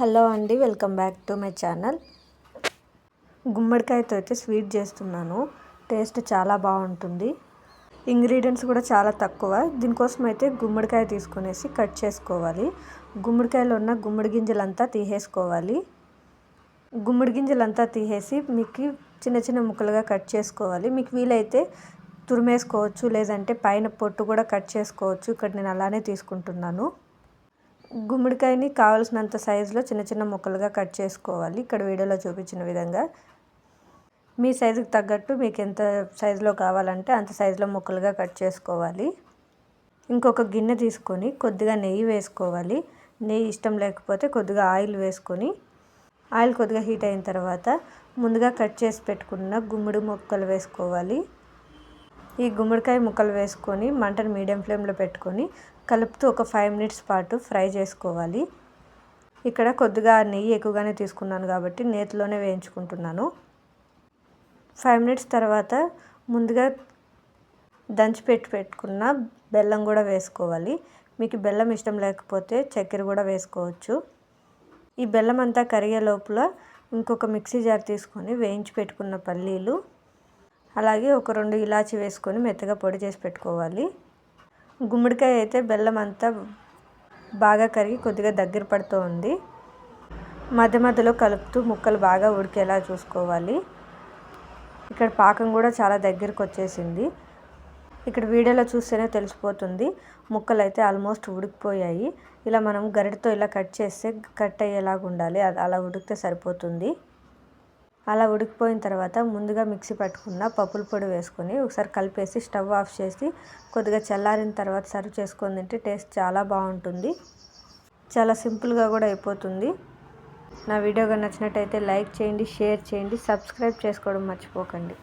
Hello అండి welcome back to my channel. గుమ్మడికాయతో అయితే స్వీట్ చేస్తున్నాను. టేస్ట్ చాలా బాగుంటుంది. ఇంగ్రీడియంట్స్ కూడా చాలా తక్కువ. దీనికోసం అయితే గుమ్మడికాయ తీసుకునేసి కట్ చేసుకోవాలి. గుమ్మడికాయలో ఉన్న గుమ్మడి గింజలంతా తీసేసుకోవాలి. గుమ్మడి గింజలంతా తీసేసి మీకు చిన్న చిన్న ముక్కలుగా కట్ చేసుకోవాలి. మీకు వీలైతే తురిమేసుకోవచ్చు లేదంటే పైన పొట్టు కూడా కట్ చేసుకోవచ్చు. ఇక్కడ నేను అలానే తీసుకుంటున్నాను. గుమ్మడికాయని కావలసినంత సైజులో చిన్న చిన్న ముక్కలుగా కట్ చేసుకోవాలి. ఇక్కడ వీడియోలో చూపించిన విధంగా. మీ సైజుకి తగ్గట్టు మీకు ఎంత సైజులో కావాలంటే అంత సైజులో ముక్కలుగా కట్ చేసుకోవాలి. ఇంకొక గిన్నె తీసుకొని కొద్దిగా నెయ్యి వేసుకోవాలి. నెయ్యి ఇష్టం లేకపోతే కొద్దిగా ఆయిల్ వేసుకొని ఆయిల్ కొద్దిగా హీట్ అయిన తర్వాత ముందుగా కట్ చేసి పెట్టుకున్న గుమ్మడి ముక్కలు వేసుకోవాలి. ఈ గుమ్మడికాయ ముక్కలు వేసుకొని మంటను మీడియం ఫ్లేమ్లో పెట్టుకొని కలుపుతూ ఒక ఫైవ్ మినిట్స్ పాటు ఫ్రై చేసుకోవాలి. ఇక్కడ కొద్దిగా నెయ్యి ఎక్కువగానే తీసుకున్నాను కాబట్టి నేతిలోనే వేయించుకుంటున్నాను. ఫైవ్ మినిట్స్ తర్వాత ముందుగా దంచి పెట్టి పెట్టుకున్న బెల్లం కూడా వేసుకోవాలి. మీకు బెల్లం ఇష్టం లేకపోతే చక్కెర కూడా వేసుకోవచ్చు. ఈ బెల్లం అంతా కరిగే లోపల ఇంకొక మిక్సీ జార్ తీసుకొని వేయించి పెట్టుకున్న పల్లీలు అలాగే ఒక రెండు ఇలాచి వేసుకొని మెత్తగా పొడి చేసి పెట్టుకోవాలి. గుమ్మడికాయ అయితే బెల్లం అంతా బాగా కరిగి కొద్దిగా దగ్గర పడుతూ ఉంది. మధ్య మధ్యలో కలుపుతూ ముక్కలు బాగా ఉడికేలా చూసుకోవాలి. ఇక్కడ పాకం కూడా చాలా దగ్గరకు వచ్చేసింది. ఇక్కడ వీడియోలో చూస్తేనే తెలిసిపోతుంది. ముక్కలు అయితే ఆల్మోస్ట్ ఉడికిపోయాయి. ఇలా మనం గరిటతో ఇలా కట్ చేస్తే కట్ అయ్యేలాగా ఉండాలి. అలా ఉడికితే సరిపోతుంది. అలా ఉడికిపోయిన తర్వాత ముందుగా మిక్సీ పట్టుకున్న పప్పుల పొడి వేసుకొని ఒకసారి కలిపేసి స్టవ్ ఆఫ్ చేసి కొద్దిగా చల్లారిన తర్వాత సర్వ్ చేసుకొని తింటే టేస్ట్ చాలా బాగుంటుంది. చాలా సింపుల్గా కూడా అయిపోతుంది. నా వీడియోగా నచ్చినట్టయితే లైక్ చేయండి షేర్ చేయండి సబ్స్క్రైబ్ చేసుకోవడం మర్చిపోకండి.